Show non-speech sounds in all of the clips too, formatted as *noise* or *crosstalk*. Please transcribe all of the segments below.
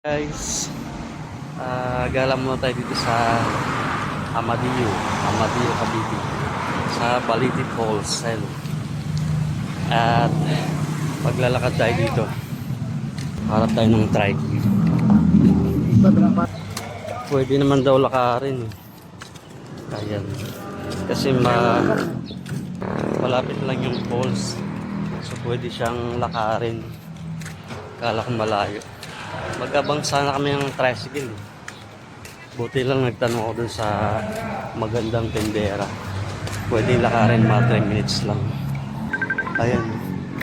Guys, ah gala muna tayo dito sa Amadillo, Amadillo Cavite, sa Baliti. Ayun. At paglalakad tayo dito, harap tayo ng trike. Pwede naman daw lakarin. eh. Ayan. Kasi ma malapit lang yung falls. So pwede siyang lakarin. Kala ko malayo. Magabang sana kami ng tricycle. eh. Buti lang nagtanong ako dun sa magandang tendera. Pwede lakarin mga 3 minutes lang. Ayan,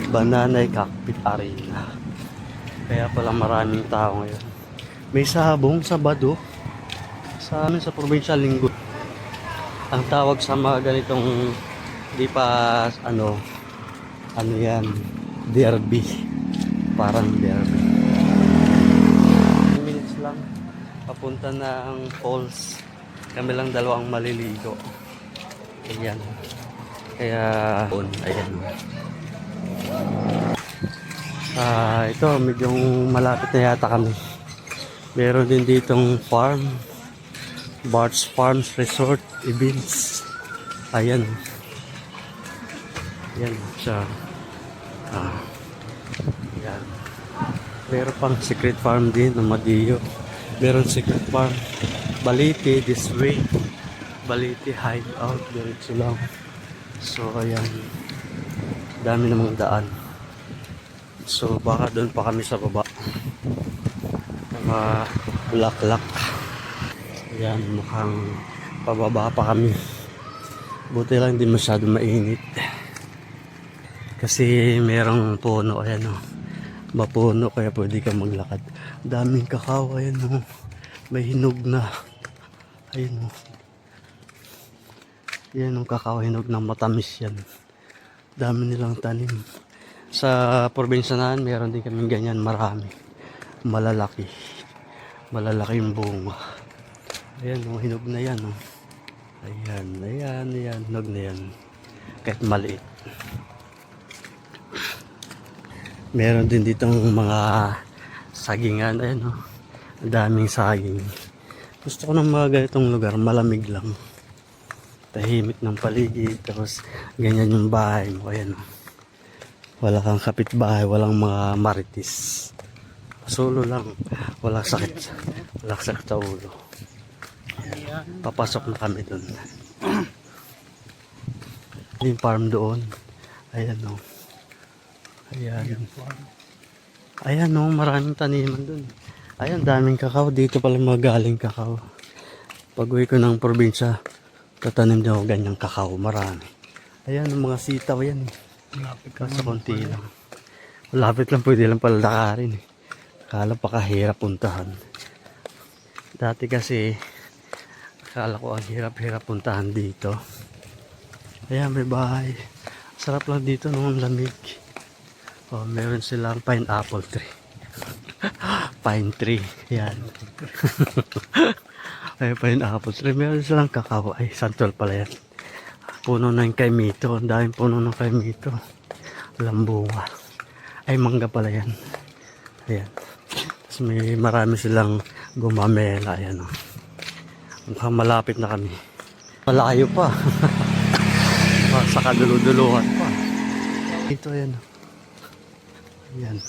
Bananay Cockpit Arena. Kaya pala maraming tao ngayon. May sabong sa Bado. Sa amin sa probinsya linggo. Ang tawag sa mga ganitong di pa ano ano yan derby parang derby 10 minutes lang papunta na falls. Kami lang dalawang maliligo. Ayan. Kaya on ayan. Ah ito medyo malapit na yata kami. Meron din ditong farm. Bart's Farms Resort Events ayan. Yan siya ah yan meron pang secret farm din na Madiyo meron secret farm Baliti this way Baliti hideout diretso lang. So ayan. Dami namang daan. So baka doon pa kami sa baba. Mga bulaklak. Ayan mukhang pababa pa kami. Buti lang hindi masyado mainit. Kasi merong puno ayan o mapuno kaya pwede ka maglakad daming kakao ayan o. May hinog na. Ayan o. Yan ang kakao hinog na matamis yan. Dami nilang tanim. Sa probinsya namin meron din kami ganyan marami. Malalaki. Malalaki yung bunga. Ayan o hinog na yan o. Ayan ayan ayan hinog na yan. Kahit maliit. Meron din ditong mga sagingan. Ayan o. Ang daming saging. Gusto ko ng mga ganitong lugar. Malamig lang. Tahimik ng paligid. Tapos ganyan yung bahay mo. Ayan o. Wala kang kapitbahay. Walang mga maritis. Solo lang. Walang sakit. Walang sakit sa ulo. Papasok na kami dun. yung farm doon. Ayan o. Ayan. Ayan no, maraming taniman dun. Ayan, daming kakao. Dito pala magaling kakao. Pag uwi ko ng probinsya, tatanim din ako ganyang kakao. Marami. Ayan, mga sitaw yan. eh. Kaso konti lang. Malapit lang, pwede lang pala lakarin eh. Akala pa kahirap puntahan. Dati kasi, akala ko ang hirap-hirap puntahan dito. Ayan, may bahay. Sarap lang dito nung lamig. Oh, meron silang pineapple tree. *laughs* Pine tree. Yan. *laughs* Ay, pineapple tree. Meron silang kakao. Ay, santol pala yan. Puno ng kaimito. Ang daming puno ng kaimito. Lambunga. Ay, mangga pala yan. Ayan. Tapos may marami silang gumamela. Ayan, oh. Mukhang malapit na kami. Malayo pa. *laughs* Ah, sa kaduluduluhan pa. Ito, ayan. oh. Ayan.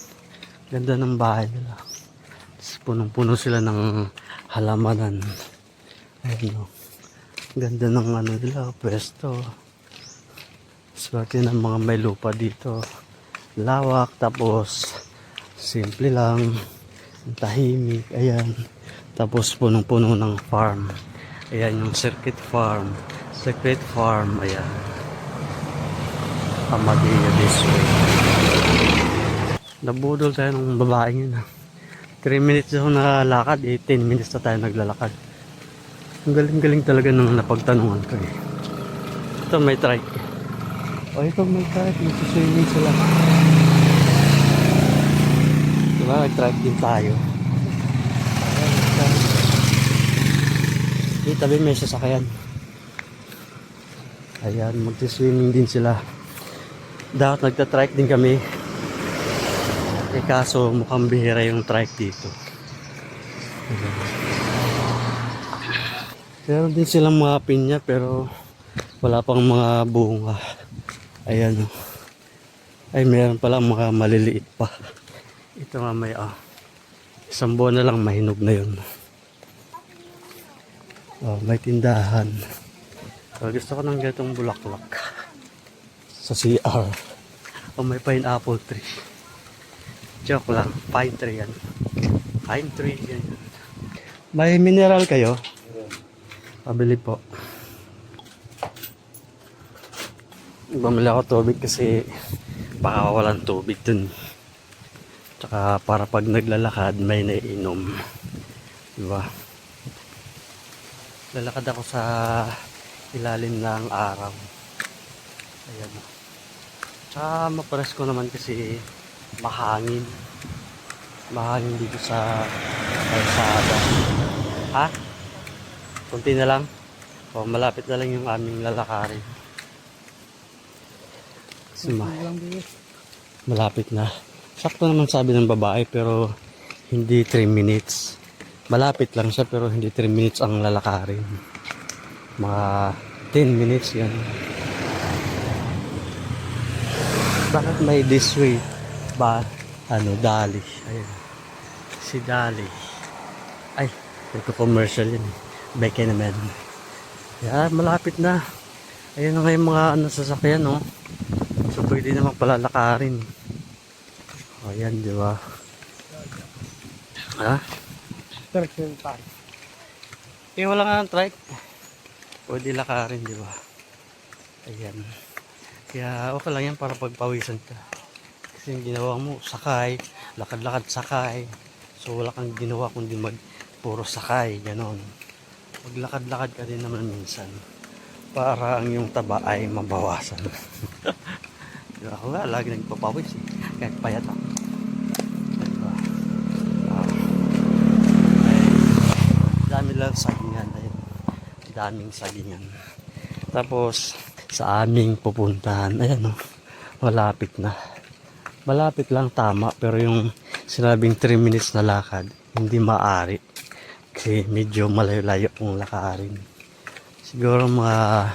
Ganda ng bahay nila. Punong-puno sila ng halamanan. Ayan o. Ganda ng ano nila, pwesto. Swerte ng mga may lupa dito. Lawak, tapos simple lang. Tahimik, ayan. Tapos punong-puno ng farm. Ayan yung circuit farm. Circuit farm, ayan. Amadea this way. Nabudol tayo ng babaeng yun. 3 minutes ako nakalakad, eh, 10 minutes na tayo naglalakad. Ang galing-galing talaga ng napagtanungan ko eh. Ito may trike. O ito may trike, nagsuswimming sila. Diba, nag-trike din tayo. Dito tabi may sasakyan. Ayan, magsiswimming din sila. Dapat nagta-trike din kami. Eh kaso mukhang bihira yung trike dito. Meron din silang mga pinya pero wala pang mga bunga. Ayan oh. Ay meron pala mga maliliit pa. Ito nga may ah. Isang buwan na lang mahinog na yun. Oh, may tindahan. So, gusto ko ng ganitong bulaklak. Sa CR. Oh, may pineapple tree. Joke lang. Pine tree yan. Pine tree. Yan. May mineral kayo? Pabili po. Bumili ako tubig kasi baka walang tubig dun. Tsaka para pag naglalakad may naiinom. Diba? Lalakad ako sa ilalim ng araw. Ayan. Tsaka mapares ko naman kasi mahangin. Mahangin dito sa kalsada. Ha? Kunti na lang. O, malapit na lang yung aming lalakarin. Kasi ma- malapit na. Sakto naman sabi ng babae pero hindi 3 minutes. Malapit lang siya pero hindi 3 minutes ang lalakarin. Mga 10 minutes yan. Bakit may this way? Ba, ano, Dali. Ayun. Si Dali. Ay, nagko-commercial yun. eh. Beke naman. Yan, malapit na. Ayun na nga yung mga ano, sasakyan, no? So, pwede naman pala lakarin. O, yan, di ba? Ha? Eh, wala nga ng trike. Pwede lakarin, di ba? Ayan. Kaya okay lang yan para pagpawisan ka. Kasi yung ginawa mo, sakay, lakad-lakad sakay. So wala kang ginawa kundi mag puro sakay, ganon. Maglakad-lakad ka din naman minsan para ang yung taba ay mabawasan. *laughs* Ako nga, lagi nagpapawis eh. Kahit payat ako. Diba? Dami lang sagingan. Ayun. Daming sagingan. Tapos, sa aming pupuntahan, ayan o, malapit na. Malapit lang tama, pero yung sinabing 3 minutes na lakad, hindi maari. Kasi medyo malayo-layo kung lakarin. Siguro mga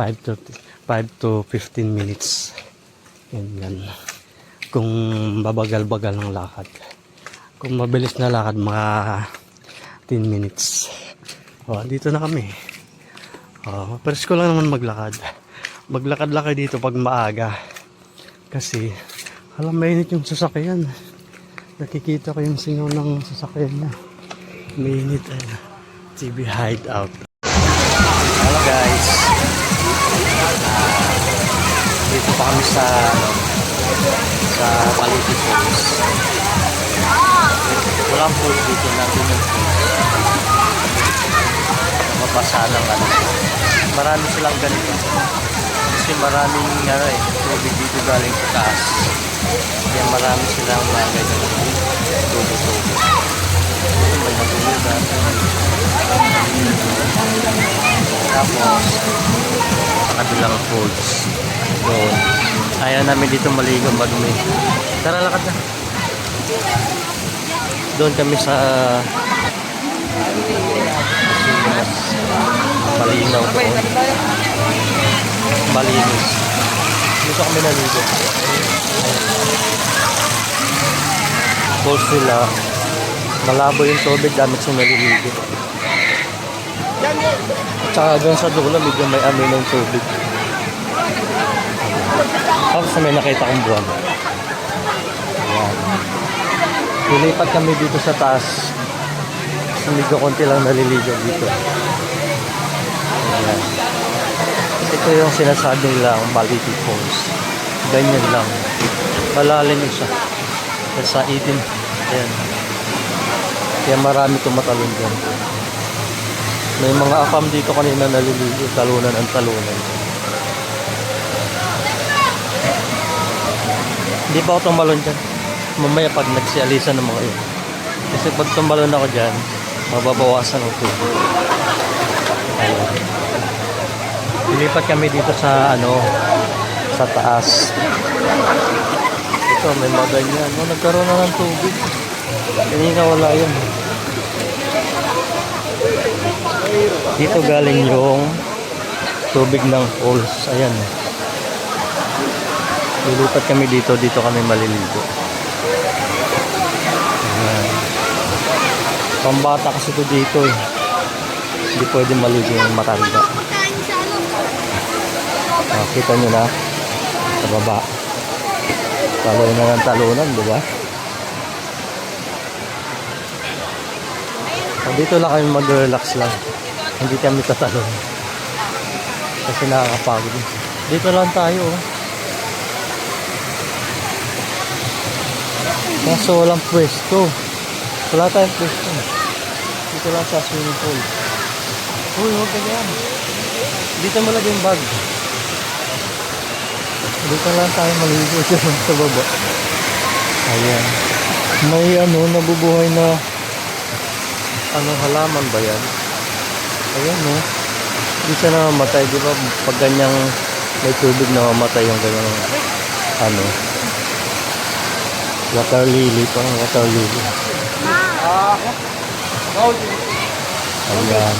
5 to, 5 to 15 minutes. Yan, yan. Kung babagal-bagal ng lakad. Kung mabilis na lakad, mga 10 minutes. O, dito na kami. Oh, pero ko lang naman maglakad. Maglakad-lakad dito pag maaga. Kasi, alam, mainit yung sasakyan. Nakikita ko yung singaw ng sasakyan niya. Mainit, ayun. TV hideout. Hello guys. Ah, dito pa kami sa, ano, sa Paliti Falls. Walang pool dito, natin yung mabasa lang ano. Marami silang ganito. Kasi maraming ano eh, tubig dito galing sa taas. Kaya marami silang mga ganyan tubo-tubo. Na. Tapos, kabilang falls. Doon. Ayaw namin dito maligo madumi. Tara lakad na. Doon kami sa mas malinaw doon. Malinis. Dito kami naligo. Falls nila. Malabo yung tubig gamit sa naliligo. Tsaka doon sa dulo medyo may amoy ng tubig. Tapos may nakita kong buwan. Ayan. Kami dito sa taas. Medyo konti lang naliligo dito. Ayan. Ito yung sinasabi nilang Baliti Falls. Ganyan lang. Malalim siya. Sa 18. Ayan. Kaya marami tumatalon dyan. May mga akam dito kanina naliligo. Talunan ang talunan. Hindi pa ako tumalon dyan. Mamaya pag nagsialisan ng mga yun. Kasi pag tumalon ako dyan, mababawasan ang tubig. Ayun. Lilipat kami dito sa ano, sa taas. Ito, may mga ganyan. Oh, nagkaroon na ng tubig. Kanina wala yun. Dito galing yung tubig ng falls. Ayan. Lilipat kami dito. Dito kami maliligo. Ayan. Pambata kasi ito dito eh. Hindi pwede maligo yung matanda. Ah, kita nyo na. Sa baba. Talunan ng talunan, di ba? Ah, dito lang kami mag-relax lang. Hindi kami tatalon. Kasi nakakapagod. Dito lang tayo. Oh. Kaso walang pwesto. Wala tayong pwesto. Dito lang sa swimming pool. Uy, huwag ka yan. Dito mo lagay yung bag. Dito lang tayo maligo siya *laughs* sa baba. Ayan. May ano, nabubuhay na ano halaman ba yan? Ayan no. Hindi siya namamatay, di? Pag ganyang may tubig namamatay yung ganyang ano. Water lily, parang water lily. Ayan.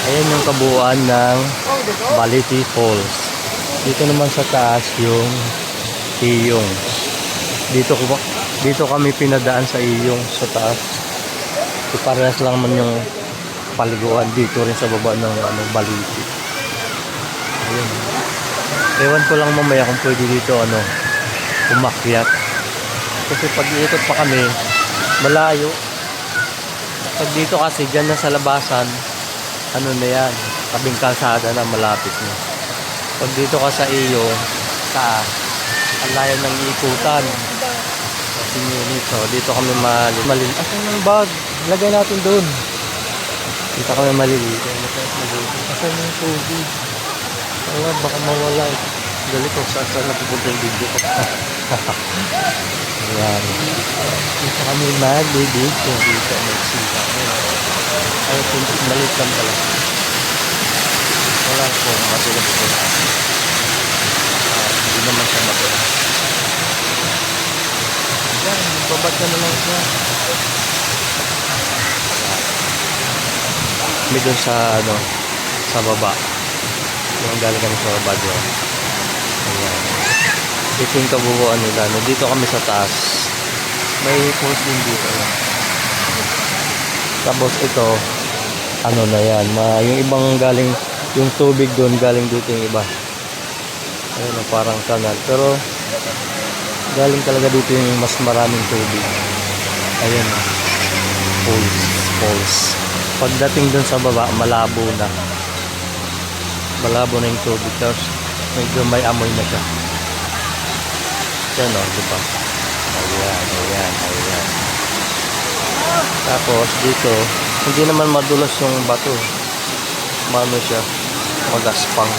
Ayan yung kabuuan ng Baliti Falls. Dito naman sa taas yung Iyong. Dito ko dito kami pinadaan sa Iyong sa taas. So, parehas lang man yung paliguan dito rin sa baba ng ano, Baliti. Ayun. Ewan ko lang mamaya kung pwede dito ano, umakyat. Kasi pag iikot pa kami, malayo. Pag dito kasi, dyan na sa labasan, ano na yan, tabing kalsada na malapit na. Pag dito ka sa iyo, taas, ang layo ng ikutan. Kasi dito kami malil... malil Asan yung bag? Lagay natin doon. Dito kami maliligo. Asan yung tubig? Wala, baka mawala. eh. Dali ko saan saan napupunta yung video ko. *laughs* Ayan. Dito kami magliligo. Dito magsita. Ay, pinto, maliit lang pala. Wala po, matulas po. Ah, hindi naman siya matulas. Yan, babad ka na lang siya. Kami dun sa, ano, sa baba. Yung galing kami sa baba doon. Ayan. Ito yung kabuuan nila. No? Dito kami sa taas. May post din dito. Yan. Tapos ito, ano na yan, yung ibang galing, yung tubig doon galing dito yung iba. Ayun, oh, parang kanal. Pero, galing talaga dito yung mas maraming tubig. Ayun, oh. falls, falls. Pagdating doon sa baba, malabo na. Malabo na yung tubig. Tapos, medyo may amoy na siya. Yan, oh, di ba? Ayan, ayan, ayan. Tapos dito, hindi naman madulas yung bato. Mano siya, magaspang.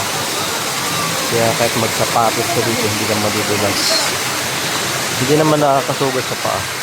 Kaya kahit magsapatos ka dito, hindi ka madudulas. Hindi naman nakakasugat sa paa.